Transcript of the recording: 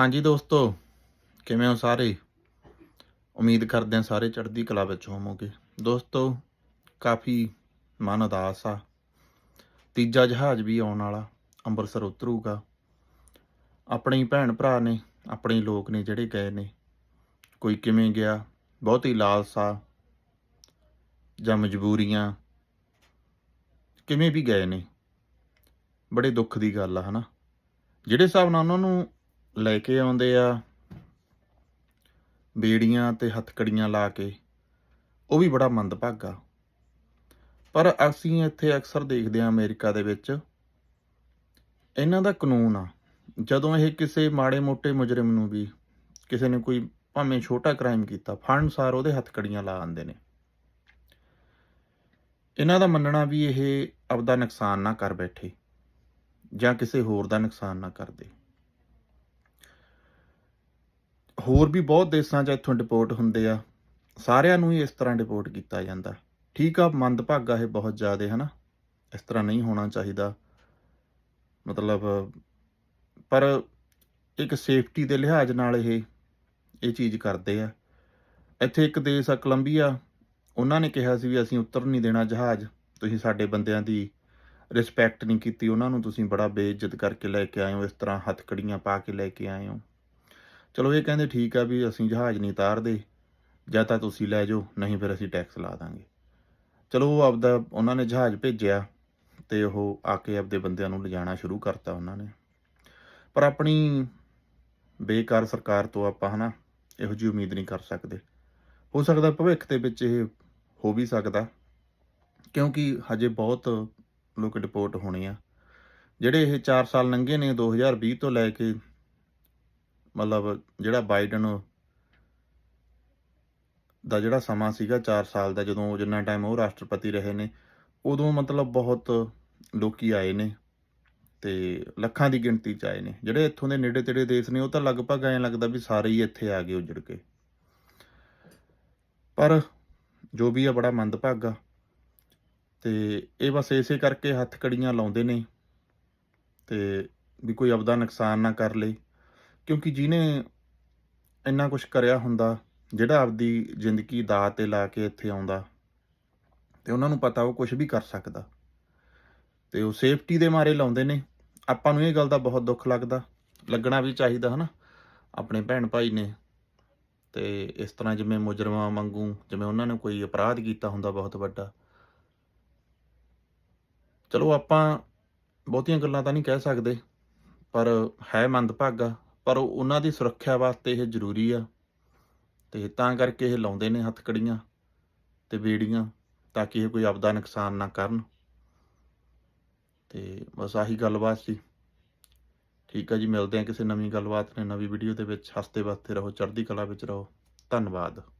ਹਾਂਜੀ ਦੋਸਤੋ, ਕਿਵੇਂ ਹੋ ਸਾਰੇ? ਉਮੀਦ ਕਰਦੇ ਹਾਂ ਸਾਰੇ ਚੜ੍ਹਦੀ ਕਲਾ ਵਿੱਚ ਹੋਵੋਗੇ। ਦੋਸਤੋ, ਕਾਫੀ ਮਨ ਉਦਾਸ ਆ। ਤੀਜਾ ਜਹਾਜ਼ ਵੀ ਆਉਣ ਵਾਲਾ, ਅੰਮ੍ਰਿਤਸਰ ਉਤਰੂਗਾ। ਆਪਣੇ ਭੈਣ ਭਰਾ ਨੇ, ਆਪਣੇ ਲੋਕ ਨੇ ਜਿਹੜੇ ਗਏ ਨੇ। ਕੋਈ ਕਿਵੇਂ ਗਿਆ, ਬਹੁਤੀ ਲਾਲਸਾ ਜਾਂ ਮਜਬੂਰੀਆਂ, ਕਿਵੇਂ ਵੀ ਗਏ ਨੇ। ਬੜੇ ਦੁੱਖ ਦੀ ਗੱਲ ਆ, ਹਨਾ? ਜਿਹੜੇ ਹਿਸਾਬ ਨਾਲ ਉਹਨਾਂ ਨੂੰ ਲੈ ਕੇ ਆਉਂਦੇ ਆ। ਬੇੜੀਆਂ ਤੇ ਹੱਥਕੜੀਆਂ ਲਾ ਕੇ। ਉਹ ਵੀ ਬੜਾ ਮੰਦਭਾਗਾ। ਪਰ ਅਸੀਂ ਇੱਥੇ ਅਕਸਰ ਦੇਖਦੇ ਆ ਅਮਰੀਕਾ ਦੇ ਵਿੱਚ। ਇਹਨਾਂ ਦਾ ਕਾਨੂੰਨ ਆ। ਜਦੋਂ ਇਹ ਕਿਸੇ ਮਾੜੇ ਮੋਟੇ ਮੁਜਰਮ ਨੂੰ ਵੀ ਕਿਸੇ ਨੇ ਕੋਈ ਭਾਵੇਂ ਛੋਟਾ ਕ੍ਰਾਈਮ ਕੀਤਾ ਫੜਨ ਸਾਰ ਉਹਦੇ ਹੱਥਕੜੀਆਂ ਲਾ ਆਂਦੇ ਨੇ। ਇਹਨਾਂ ਦਾ ਮੰਨਣਾ ਵੀ ਇਹ ਆਪਦਾ ਨੁਕਸਾਨ ਨਾ ਕਰ ਬੈਠੇ ਜਾਂ ਕਿਸੇ ਹੋਰ ਦਾ ਨੁਕਸਾਨ ਨਾ ਕਰਦੇ ਹੋਰ ਵੀ ਬਹੁਤ ਦੇਸ਼ਾਂ 'ਚ ਇੱਥੋਂ ਡਿਪੋਰਟ ਹੁੰਦੇ ਆ। ਸਾਰਿਆਂ ਨੂੰ ਹੀ ਇਸ ਤਰ੍ਹਾਂ ਡਿਪੋਰਟ ਕੀਤਾ ਜਾਂਦਾ। ਠੀਕ ਆ, ਮੰਦਭਾਗਾ ਇਹ ਬਹੁਤ ਜ਼ਿਆਦਾ ਹੈ ਨਾ ਇਸ ਤਰ੍ਹਾਂ ਨਹੀਂ ਹੋਣਾ ਚਾਹੀਦਾ। ਮਤਲਬ, ਪਰ ਇੱਕ ਸੇਫਟੀ ਦੇ ਲਿਹਾਜ਼ ਨਾਲ ਇਹ ਇਹ ਚੀਜ਼ ਕਰਦੇ ਆ। ਇੱਥੇ ਇੱਕ ਦੇਸ਼ ਆ ਕੋਲੰਬੀਆ ਉਹਨਾਂ ਨੇ ਕਿਹਾ ਸੀ ਵੀ ਅਸੀਂ ਉੱਤਰ ਨਹੀਂ ਦੇਣਾ ਜਹਾਜ਼। ਤੁਸੀਂ ਸਾਡੇ ਬੰਦਿਆਂ ਦੀ ਰਿਸਪੈਕਟ ਨਹੀਂ ਕੀਤੀ। ਉਹਨਾਂ ਨੂੰ ਤੁਸੀਂ ਬੜਾ ਬੇਇੱਜ਼ਤ ਕਰਕੇ ਲੈ ਕੇ ਆਏ ਹੋ। ਇਸ ਤਰ੍ਹਾਂ ਹੱਥਕੜੀਆਂ ਪਾ ਕੇ ਲੈ ਕੇ ਆਏ ਹੋ। ਚਲੋ ਇਹ ਕਹਿੰਦੇ ਠੀਕ ਆ ਵੀ ਅਸੀਂ ਜਹਾਜ਼ ਨਹੀਂ ਤਾਰਦੇ ਜਾਂ ਤਾਂ ਤੁਸੀਂ ਲੈ ਜਾਓ, ਨਹੀਂ ਫਿਰ ਅਸੀਂ ਟੈਕਸ ਲਾ ਦਾਂਗੇ। ਚਲੋ ਉਹ ਆਪਦਾ, ਉਹਨਾਂ ਨੇ ਜਹਾਜ਼ ਭੇਜਿਆ ਤੇ ਉਹ ਆ ਕੇ ਆਪਦੇ ਬੰਦਿਆਂ ਨੂੰ ਲਿਜਾਣਾ ਸ਼ੁਰੂ ਕਰਤਾ ਉਹਨਾਂ ਨੇ। ਪਰ ਆਪਣੀ ਬੇਕਾਰ ਸਰਕਾਰ ਤੋਂ ਆਪਾਂ ਹਨਾ, ਇਹੋ ਜਿਹੀ ਉਮੀਦ ਨਹੀਂ ਕਰ ਸਕਦੇ। ਹੋ ਸਕਦਾ ਭਵਿੱਖ ਦੇ ਵਿੱਚ ਇਹ ਹੋ ਵੀ ਸਕਦਾ, ਕਿਉਂਕਿ ਹਜੇ ਬਹੁਤ ਲੋਕ ਡਿਪੋਰਟ ਹੋਣੇ ਆ। ਜਿਹੜੇ ਇਹ 4 ਸਾਲ ਲੰਘੇ ਨੇ 2020 ਤੋਂ ਲੈ ਕੇ ਮਤਲਬ ਜਿਹੜਾ ਬਾਈਡਨ ਦਾ ਜਿਹੜਾ ਸਮਾਂ ਸੀਗਾ 4 ਸਾਲ ਦਾ, ਜਦੋਂ ਜਿੰਨਾ ਟਾਈਮ ਉਹ ਰਾਸ਼ਟਰਪਤੀ ਰਹੇ ਨੇ, ਉਦੋਂ ਮਤਲਬ ਬਹੁਤ ਲੋਕੀ ਆਏ ਨੇ ਤੇ ਲੱਖਾਂ ਦੀ ਗਿਣਤੀ ਚ ਆਏ ਨੇ। ਜਿਹੜੇ ਇੱਥੋਂ ਦੇ ਨੇੜੇ ਤੇੜੇ ਦੇਸ਼ ਨੇ, ਉਹ ਤਾਂ ਲਗਭਗ ਐਂ ਲੱਗਦਾ ਵੀ ਸਾਰੇ ਹੀ ਇੱਥੇ ਆ ਗਏ ਉਜੜ ਕੇ। ਪਰ ਜੋ ਵੀ ਆ, ਬੜਾ ਮੰਦਭਾਗਾ। ਤੇ ਇਹ ਬਸ ਇਸੇ ਕਰਕੇ ਹੱਥ ਕੜੀਆਂ ਲਾਉਂਦੇ ਨੇ ਤੇ ਵੀ ਕੋਈ ਆਪਦਾ ਨੁਕਸਾਨ ਨਾ ਕਰ ਲੇ। ਕਿਉਂਕਿ ਜਿਹਨੇ ਇੰਨਾ ਕੁਝ ਕਰਿਆ ਹੁੰਦਾ, ਜਿਹੜਾ ਆਪਦੀ ਜ਼ਿੰਦਗੀ ਦਾਅ ਤੇ ਲਾ ਕੇ ਇੱਥੇ ਆਉਂਦਾ, ਤੇ ਉਹਨਾਂ ਨੂੰ ਪਤਾ ਉਹ ਕੁਝ ਵੀ ਕਰ ਸਕਦਾ। ਤੇ ਉਹ ਸੇਫਟੀ ਦੇ ਮਾਰੇ ਲਾਉਂਦੇ ਨੇ। ਆਪਾਂ ਨੂੰ ਇਹ ਗੱਲ ਦਾ ਬਹੁਤ ਦੁੱਖ ਲੱਗਦਾ। ਲੱਗਣਾ ਵੀ ਚਾਹੀਦਾ, ਹਨਾ? ਆਪਣੇ ਭੈਣ ਭਾਈ ਨੇ। ਤੇ ਇਸ ਤਰ੍ਹਾਂ ਜਿਵੇਂ ਮੁਜਰਮਾਂ ਵਾਂਗੂ, ਜਿਵੇਂ ਉਹਨਾਂ ਨੇ ਕੋਈ ਅਪਰਾਧ ਕੀਤਾ ਹੁੰਦਾ ਬਹੁਤ ਵੱਡਾ। ਚਲੋ ਆਪਾਂ ਬਹੁਤੀਆਂ ਗੱਲਾਂ ਤਾਂ ਨਹੀਂ ਕਹਿ ਸਕਦੇ, ਪਰ ਹੈ ਮੰਦਭਾਗਾ। ਪਰ ਉਹਨਾਂ ਦੀ ਸੁਰੱਖਿਆ ਵਾਸਤੇ ਇਹ ਜ਼ਰੂਰੀ ਆ। ਤੇ ਤਾਂ ਕਰਕੇ ਇਹ ਲਾਉਂਦੇ ਨੇ ਹੱਥਕੜੀਆਂ ਤੇ ਬੇੜੀਆਂ ਤਾਂ ਕਿ ਇਹ ਕੋਈ ਆਪਦਾ ਨੁਕਸਾਨ ਨਾ ਕਰਨ। ਤੇ ਬਸ ਆਹੀ ਗੱਲਬਾਤ ਸੀ। ਠੀਕ ਆ ਜੀ, ਮਿਲਦੇ ਆ ਕਿਸੇ ਨਵੀਂ ਗੱਲਬਾਤ ਨੇ ਨਵੀਂ ਵੀਡੀਓ ਦੇ ਵਿੱਚ। ਹੱਸਦੇ ਵਸਦੇ ਰਹੋ, ਚੜ੍ਹਦੀ ਕਲਾ ਵਿੱਚ ਰਹੋ। ਧੰਨਵਾਦ।